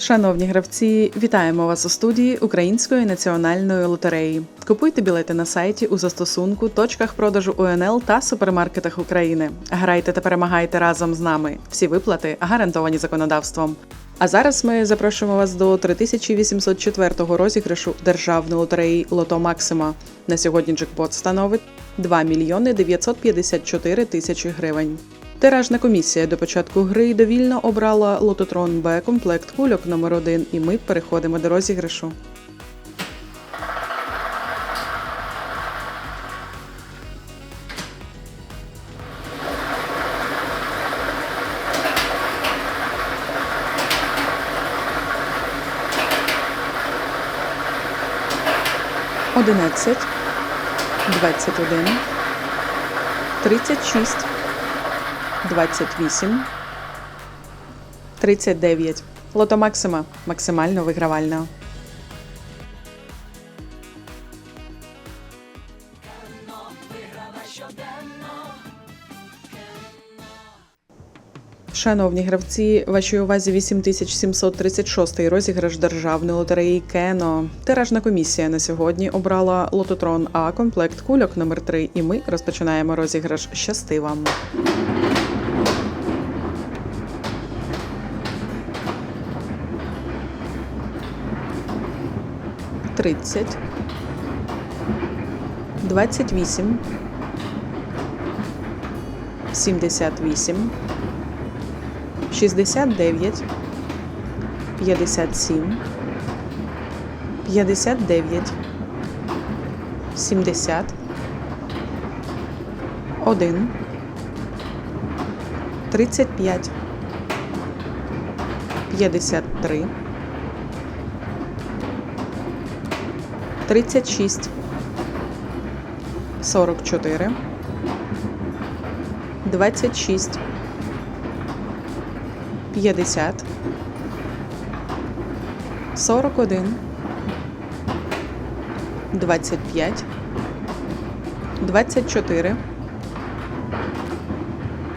Шановні гравці, вітаємо вас у студії Української національної лотереї. Купуйте білети на сайті у застосунку, точках продажу УНЛ та супермаркетах України. Грайте та перемагайте разом з нами. Всі виплати гарантовані законодавством. А зараз ми запрошуємо вас до 3804 розіграшу державної лотереї Лото Максима. На сьогодні джекпот становить 2 мільйони 954 тисячі гривень. Тиражна комісія до початку гри довільно обрала лототрон Б комплект кульок номер 1 і ми переходимо до розіграшу. Одинадцять, двадцять один, тридцять шість. 28, 39. Лото Максима максимально вигравальна. Шановні гравці, вашій увазі 8736 розіграш державної лотереї Кено. Тиражна комісія на сьогодні обрала лототрон А комплект кульок номер 3 і ми розпочинаємо розіграш. Щасти вам! 30, 28, 78, 69, 57, 59, 70, 1, 35, 53, 36, 44, 26, 50, 41, 25, 24,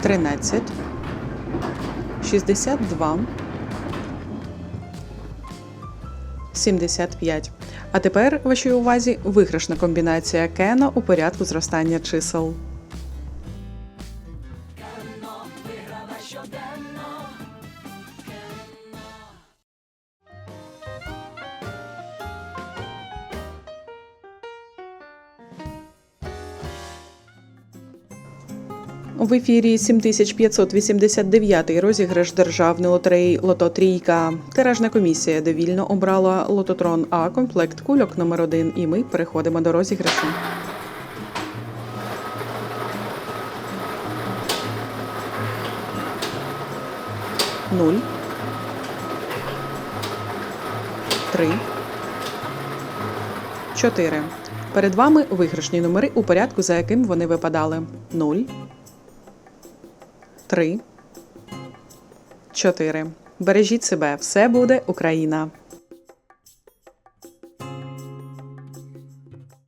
13, 62, 75. А тепер вашій увазі виграшна комбінація Кена у порядку зростання чисел. В ефірі 7589 розіграш державної лотереї Лото Трійка. Тиражна комісія довільно обрала лототрон А комплект кульок номер 1 і ми переходимо до розіграшу. Нуль. Три. Чотири. Перед вами виграшні номери у порядку, за яким вони випадали. Нуль. Три. Чотири. Бережіть себе. Все буде Україна.